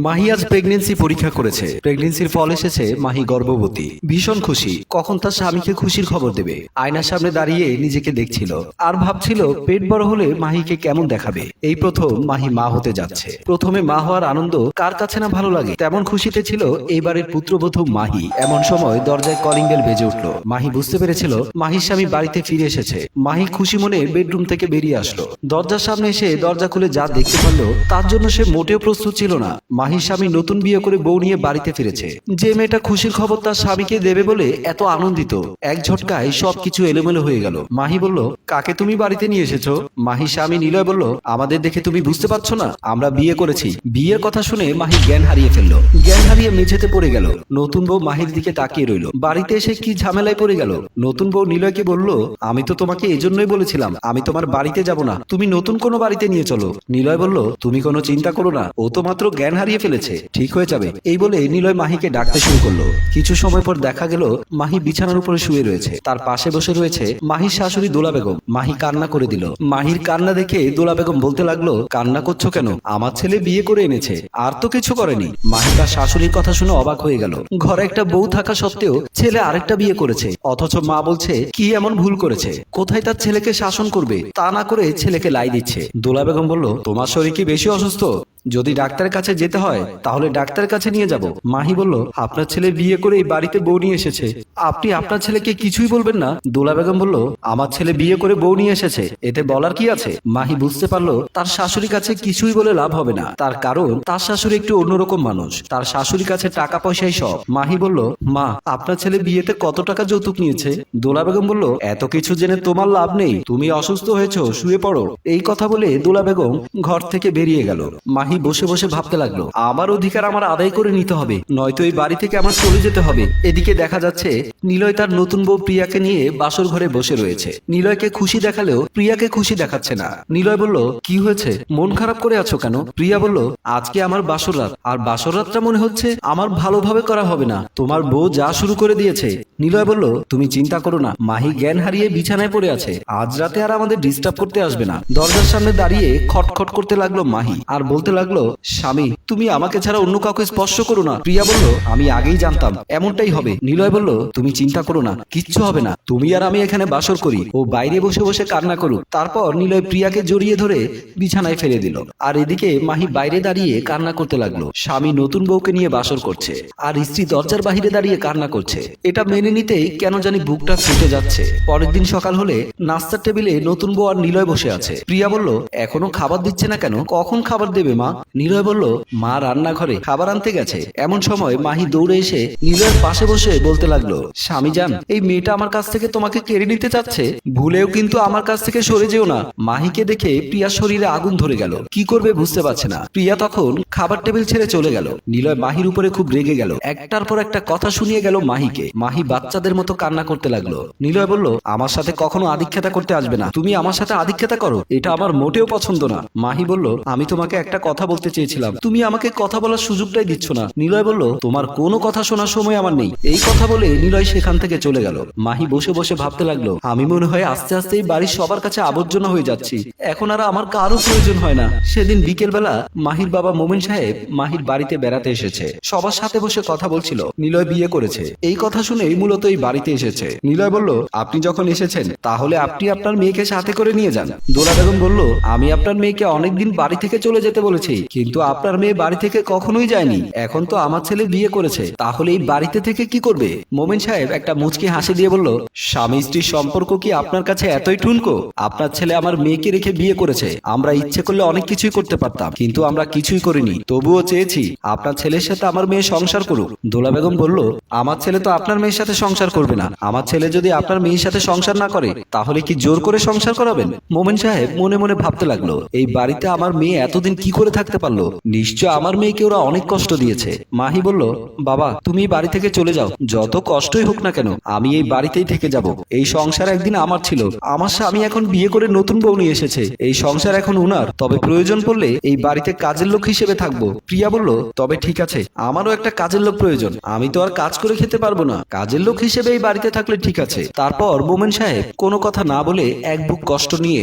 মাহি আজ প্রেগনেন্সি পরীক্ষা করেছে। প্রেগনেন্সির ফল এসেছে মাহি গর্ভবতী। ভীষণ খুশি। কখন তার স্বামীকে খুশির খবর দেবে? আয়নার সামনে দাঁড়িয়ে নিজেকে দেখছিল আর ভাবছিল পেট বড় হলে মাহিকে কেমন দেখাবে। এই প্রথম মাহি মা হতে যাচ্ছে। প্রথমে মা হওয়ার আনন্দ কার কাছে না ভালো লাগে? তেমন খুশিতে ছিল এইবারের পুত্রবধূ মাহি। এমন সময় দরজায় কলিং বেল বেজে উঠল। মাহি বুঝতে পেরেছিল মাহির স্বামী বাড়িতে ফিরে এসেছে। মাহি খুশি মনে বেডরুম থেকে বেরিয়ে আসলো। দরজার সামনে এসে দরজা খুলে যা দেখতে পারল, তার জন্য সে মোটেও প্রস্তুত ছিল না। মাহির স্বামী নতুন বিয়ে করে বউ নিয়ে বাড়িতে ফিরেছে। যে মেয়েটা খুশির খবর তার স্বামীকে দেবে বলে এত আনন্দিত। এক ঝটকায় সবকিছু এলোমেলো হয়ে গেল। মাহি বলল কাকে তুমি বাড়িতে নিয়ে এসেছ? মাহির স্বামী নিলয় বলল আমাদের দেখে তুমি বুঝতে পারছ না আমরা বিয়ে করেছি। বিয়ের কথা শুনে মাহি জ্ঞান হারিয়ে ফেলল। জ্ঞান হারিয়ে মেঝেতে পড়ে গেল। নতুন বউ মাহির দিকে তাকিয়ে রইল। বাড়িতে এসে কি ঝামেলায় পড়ে গেল? নতুন বউ নিলয়কে বলল আমি তো তোমাকে এজন্যই বলেছিলাম আমি তোমার বাড়িতে যাব না। তুমি নতুন কোনো বাড়িতে নিয়ে চলো। নিলয় বলল তুমি কোনো চিন্তা করো না। ও তো মাত্র জ্ঞান হারিয়ে ফেলেছে। ঠিক হয়ে যাবে। এই বলে নিলয় মাহিকে ডাকতে শুরু করল। কিছু সময় পর দেখা গেল মাহি বিছানার উপরে শুয়ে রয়েছে। তার পাশে বসে রয়েছে মাহির শাশুড়ি দোলা বেগম। মাহি কান্না করে দিল। মাহির কান্না দেখে দোলা বেগম বলতে লাগল কান্না করছ কেন? আমার ছেলে বিয়ে করে এনেছে। আর তো কিছু করেনি। মাহি তার শাশুড়ির কথা শুনে অবাক হয়ে গেল। ঘরে একটা বউ থাকা সত্ত্বেও ছেলে আরেকটা বিয়ে করেছে। অথচ মা বলছে কি এমন ভুল করেছে? কোথায় তার ছেলেকে শাসন করবে? তা না করে ছেলেকে লাই দিচ্ছে। দোলা বেগম বলল তোমার শরীর কি বেশি অসুস্থ? যদি ডাক্তারের কাছে যেতে হয় তাহলে ডাক্তারের কাছে নিয়ে যাব। মাহি বলল আপনার ছেলে বিয়ে করে এই বাড়িতে বউ নিয়ে এসেছে। আপনি আপনার ছেলেকে কিছুই বলবেন না। দোলা বেগম বলল আমার ছেলে বিয়ে করে বউ নিয়ে এসেছে। এতে বলার কি আছে? মাহি বুঝতে পারল তার শাশুড়ির কাছে কিছুই বলে লাভ হবে না। তার কারণ তার শাশুড়ি একটু অন্যরকম মানুষ। তার শাশুড়ির কাছে টাকা পয়সাই সব। মাহি বলল মা আপনার ছেলে বিয়েতে কত টাকা যৌতুক নিয়েছে? দোলা বেগম বলল এত কিছু জেনে তোমার লাভ নেই। তুমি অসুস্থ হয়েছো শুয়ে পড়ো। এই কথা বলে দোলা বেগম ঘর থেকে বেরিয়ে গেল। মাহি বসে বসে ভাবতে লাগল। আমার অধিকার আমার আদায় করে নিতে হবে, নয়তো এই বাড়ি থেকে আমার চলে যেতে হবে। এদিকে দেখা যাচ্ছে, নিলয় তার নতুন বউ প্রিয়াকে নিয়ে বাসর ঘরে বসে রয়েছে। নিলয়কে খুশি দেখালেও প্রিয়াকে খুশি দেখাচ্ছে না। নিলয় বলল, কি হয়েছে? মন খারাপ করে আছো কেন? প্রিয়া বলল, আজকে আমার বাসর রাত। আর বাসর রাতটা মনে হচ্ছে আমার ভালোভাবে করা হবে না। তোমার বউ যা শুরু করে দিয়েছে। নিলয় বলল, তুমি চিন্তা করো না। মাহি জ্ঞান হারিয়ে বিছানায় পড়ে আছে। আজ রাতে আর আমাদের ডিস্টার্ব করতে আসবে না। দরজার সামনে দাঁড়িয়ে খটখট করতে লাগল মাহি। আর বলতে লাগল, স্বামী, তুমি আমাকে ছাড়া অন্য কাউকে স্পর্শ করো না। প্রিয়া বলল, আমি আগেই জানতাম, এমনটাই হবে। নিলয় বলল, তুমি চিন্তা করো না, কিচ্ছু হবে না। তুমি আর আমি এখানে বাসর করি, ও বাইরে বসে বসে কান্না করুক। তারপর নিলয় প্রিয়াকে জড়িয়ে ধরে বিছানায় ফেলে দিল। আর এদিকে মাহি বাইরে দাঁড়িয়ে কান্না করতে লাগল। স্বামী নতুন বউকে নিয়ে বাসর করছে, আর স্ত্রী দরজার বাহিরে দাঁড়িয়ে কান্না করছে। এটা মেনে নিতেই কেন জানি বুকটা ফেটে যাচ্ছে। পরের দিন সকাল হলে নাস্তার টেবিলে নতুন বউ আর নিলয় বসে আছে। প্রিয়া বলল, এখনও খাবার দিচ্ছে না কেন? কখন খাবার দেবে মা? নিলয় বলল, মা রান্নাঘরে খাবার আনতে গেছে। এমন সময় মাহি দৌড়ে এসে নিলয়ের পাশে বসে বলতে লাগল, স্বামী যান, এই মেয়েটা আমার কাছ থেকে তোমাকে কেড়ে নিতে চাচ্ছে। ভুলেও কিন্তু আমার কাছ থেকে সরে যেও না। মাহিকে দেখে প্রিয়ার শরীরে আগুন ধরে গেল। কি করবে বুঝতে পারছে না। প্রিয়া তখন খাবার টেবিল ছেড়ে চলে গেল। নিলয় মাহির উপরে খুব রেগে গেল। একটার পর একটা কথা শুনিয়ে গেল মাহিকে। মাহি বাচ্চাদের মতো কান্না করতে লাগল। নিলয় বলল, আমার সাথে কখনো আধিক্ষেতা করতে আসবে না। তুমি আমার সাথে আধিক্ষেতা করো। এটা আমার মোটেও পছন্দ না। মাহি বলল, আমি তোমাকে একটা কথা বলতে চেয়েছিলাম। তুমি আমাকে কথা বলার সুযোগটাই দিচ্ছ না। নিলয় বলল, তোমার কোনো কথা শোনার সময় আমার নেই। এই কথা বলে নিলয় সেখান থেকে চলে গেল। মাহি বসে বসে ভাবতে লাগল, আমি মনে হয় আস্তে আস্তে এই বাড়ির সবার কাছে আবর্জনা হয়ে যাচ্ছি। এখন আর আমার কারও প্রয়োজন হয় না। সেদিন বিকেল বেলা মাহির বাবা মোমিন সাহেব মাহির বাড়িতে বেড়াতে এসেছে। সবার সাথে বসে কথা বলছিল, নিলয় বিয়ে করেছে। এই কথা শুনেই মূলত এই বাড়িতে এসেছে। নিলয় বলল, আপনি যখন এসেছেন, তাহলে আপনি আপনার মেয়েকে সাথে করে নিয়ে যান। দোলা বেগম বলল, আমি আপনার মেয়েকে অনেকদিন বাড়ি থেকে চলে যেতে বলেছি। কিন্তু আপনার মেয়ে বাড়ি থেকে কখনোই যায়নি। এখন তো আমার ছেলে বিয়ে করেছে, তাহলে এই বাড়িতে থেকে কি করবে? মোমেন সাহেব একটা মুচকি হাসি দিয়ে বলল, স্বামী স্ত্রীর সম্পর্ক কি আপনার কাছে এতই ঠুনকো আপনার ছেলে আমার মেয়েকে রেখে বিয়ে করেছে। আমরা ইচ্ছে করলে অনেক কিছুই করতে পারতাম, কিন্তু আমরা কিছুই করিনি। তবুও চেয়েছি, আপনার ছেলের সাথে আমার মেয়ে সংসার করুক। দোলা বেগম বলল, আমার ছেলে তো আপনার মেয়ের সাথে সংসার করবে না। আমার ছেলে যদি আপনার মেয়ের সাথে সংসার না করে, তাহলে কি জোর করে সংসার করাবেন? মোমেন সাহেব মনে মনে ভাবতে লাগল, এই বাড়িতে আমার মেয়ে এতদিন কি করে থাকতে পারল। নিশ্চয় আমার মেয়েকে ওরা অনেক কষ্ট দিয়েছে। মাহি বলল, বাবা, তুমি বাড়ি থেকে চলে যাও। যত কষ্টই হোক না কেন, আমি এই বাড়িতেই থেকে যাব। এই সংসার একদিন আমার ছিল। আমার স্বামী এখন বিয়ে করে নতুন বউ নিয়ে এসেছে। এই সংসার এখন উনার। তবে প্রয়োজন পড়লে এই বাড়িতে কাজের লোক হিসেবে থাকব। প্রিয়া বলল, তবে ঠিক আছে, আমারও একটা কাজের লোক প্রয়োজন। আমি তো আর কাজ করে খেতে পারব না। কাজের লোক হিসেবে এই বাড়িতে থাকলে ঠিক আছে। তারপর মোমেন সাহেব কোনো কথা না বলে এক বুক কষ্ট নিয়ে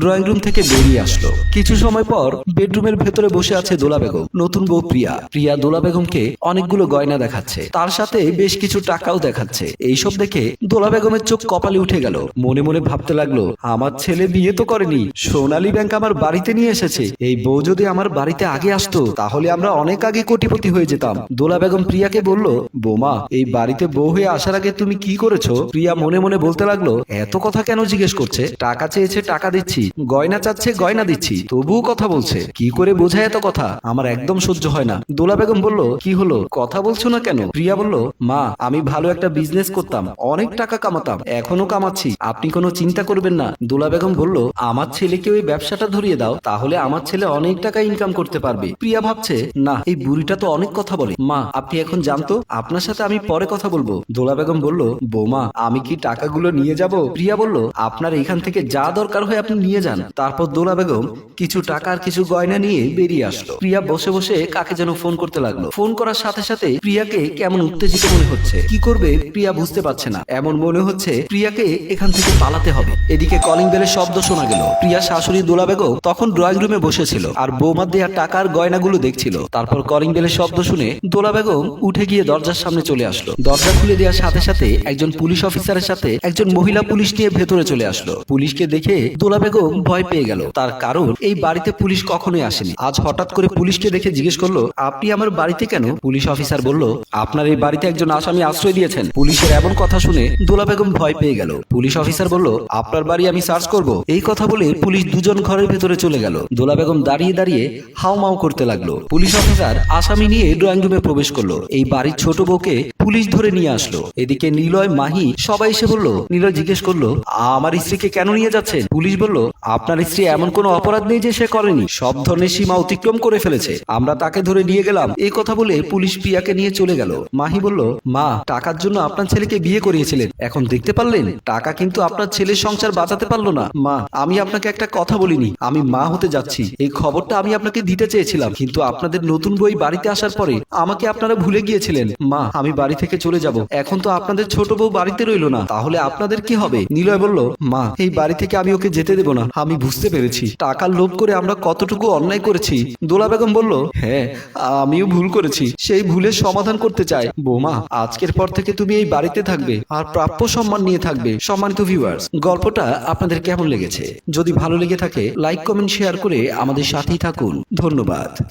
ড্রয়িং রুম থেকে বেরিয়ে আসলো। কিছু সময় পর বেডরুমের ভেতর ভেতরে বসে আছে দোলা বেগম, নতুন বউ প্রিয়া। প্রিয়া দোলা বেগমকে অনেকগুলো গয়না দেখাচ্ছে। তার সাথে বেশ কিছু টাকাও দেখাচ্ছে। এইসব দেখে দোলা বেগমের চোখ কপালে উঠে গেল। মনে মনে ভাবতে লাগল, আমার ছেলে বিয়ে তো করেনি, সোনালী ব্যাংক আমার বাড়িতে নিয়ে এসেছে। এই বউ যদি আমার বাড়িতে আগে আসতো, তাহলে আমরা অনেক আগে কোটিপতি হয়ে যেতাম। দোলা বেগম প্রিয়াকে বলল, বোমা, এই বাড়িতে বউ হয়ে আসার আগে তুমি কি করেছ? প্রিয়া মনে মনে বলতে লাগল, এত কথা কেন জিজ্ঞেস করছে? টাকা চেয়েছে, টাকা দিচ্ছি। গয়না চাচ্ছে, গয়না দিচ্ছি। তবুও কথা বলছে। কি করে বোঝায় এত কথা? আমার একদম সহ্য হয় না। দোলা বেগম বলল, কি হলো? কথা বলছো না কেন? প্রিয়া বলল, মা, আমি ভালো একটা বিজনেস করতাম। অনেক টাকা কামাতাম, এখনও কামাচ্ছি। আপনি কোনো চিন্তা করবেন না। দোলা বেগম বলল, আমার ছেলেকে ওই ব্যবসাটা ধরিয়ে দাও, তাহলে আমার ছেলে অনেক টাকা ইনকাম করতে পারবে। প্রিয়া ভাবছে, না, এই বুড়িটা তো অনেক কথা বলে। মা, আপনি এখন জানতো? আপনার সাথে আমি পরে কথা বলব। দোলা বেগম বলল, বৌমা, আমি কি টাকাগুলো নিয়ে যাব? প্রিয়া বলল, আপনার এখান থেকে যা দরকার হয় আপনি নিয়ে যান। তারপর দোলা বেগম কিছু টাকা আর কিছু গয়না নিয়ে বেরিয়ে আসলো। প্রিয়া বসে বসে কাকে যেন ফোন করতে লাগল। ফোন করার সাথে সাথে প্রিয়াকে কেমন উত্তেজিত মনে হচ্ছে। কি করবে প্রিয়া বুঝতে পারছে না। এমন মনে হচ্ছে প্রিয়াকে এখান থেকে পালাতে হবে। এদিকে কলিং বেলের শব্দ শোনা গেল। প্রিয়া শাশুড়ি দোলা বেগম তখন ড্রয়িং রুমে বসেছিল আর বৌমার দেয়া টাকার গয়নাগুলো দেখছিল। তারপর কলিং বেলের শব্দ শুনে দোলা বেগম উঠে গিয়ে দরজার সামনে চলে আসলো। দরজা খুলে দেওয়ার সাথে সাথে একজন পুলিশ অফিসারের সাথে একজন মহিলা পুলিশ নিয়ে ভেতরে চলে আসলো। পুলিশকে দেখে দোলা বেগম ভয় পেয়ে গেল। তার কারণ এই বাড়িতে পুলিশ কখনোই আসেনি। আজ হঠাৎ করে পুলিশকে দেখে জিজ্ঞেস করল, আপনি আমার বাড়িতে কেন? পুলিশ অফিসার বলল, আপনার এই বাড়িতে একজন আসামি আশ্রয় দিয়েছেন। পুলিশের এমন কথা শুনে দোলা বেগম ভয় পেয়ে গেল। পুলিশ অফিসার বলল, আপনার বাড়ি আমি সার্চ করব। এই কথা বলে পুলিশ দুজন ঘরের ভেতরে চলে গেল। দোলা বেগম দাঁড়িয়ে দাঁড়িয়ে হাউমাউ করতে লাগল। পুলিশ অফিসার আসামি নিয়ে ড্রয়িং রুমে প্রবেশ করল। এই বাড়ির ছোট বউকে পুলিশ ধরে নিয়ে আসলো। এদিকে নিলয়, মাহি সবাই এসে বলল, নিলয় জিজ্ঞেস করল, আমার স্ত্রীকে কেন নিয়ে যাচ্ছেন? পুলিশ বলল, আপনার স্ত্রী এমন কোনো অপরাধ নেই যে সে করেনি। সব ধরনের সীমা অতিক্রম করে ফেলেছে। আমরা তাকে ধরে নিয়ে গেলাম। এই কথা বলে পুলিশ প্রিয়াকে নিয়ে চলে গেল। মাহি বলল, মা, টাকার জন্য আপনার ছেলেকে বিয়ে করিয়েছিলেন। এখন দেখতে পারলেন, টাকা কিন্তু আপনার ছেলের সংসার বাঁচাতে পারল না। মা, আমি আপনাকে একটা কথা বলিনি। আমি মা হতে যাচ্ছি। এই খবরটা আমি আপনাকে দিতে চেয়েছিলাম। কিন্তু আপনাদের নতুন বই বাড়িতে আসার পরে আমাকে আপনারা ভুলে গিয়েছিলেন। মা, আমি বাড়ি থেকে চলে যাব। এখন তো আপনাদের ছোট বউ বাড়িতে রইল না। তাহলে আপনাদের কি হবে? নিলয় বলল, মা, এই বাড়ি থেকে আমি ওকে যেতে দেব না। আমি বুঝতে পেরেছি। টাকার লোভ করে আমরা কতটুকু অন্যায় করেছি। দোলা বেগম বলল হ্যাঁ আমিও ভুল করেছি। সেই ভুলের সমাধান করতে চাই। বোমা, আজকের পর থেকে তুমি এই বাড়িতে থাকবে আর প্রাপ্য সম্মান নিয়ে থাকবে। সম্মানিত ভিউয়ার্স গল্পটা আপনাদের কেমন লেগেছে? যদি ভালো লেগে থাকে লাইক কমেন্ট শেয়ার করে আমাদের সাথেই থাকুন। ধন্যবাদ।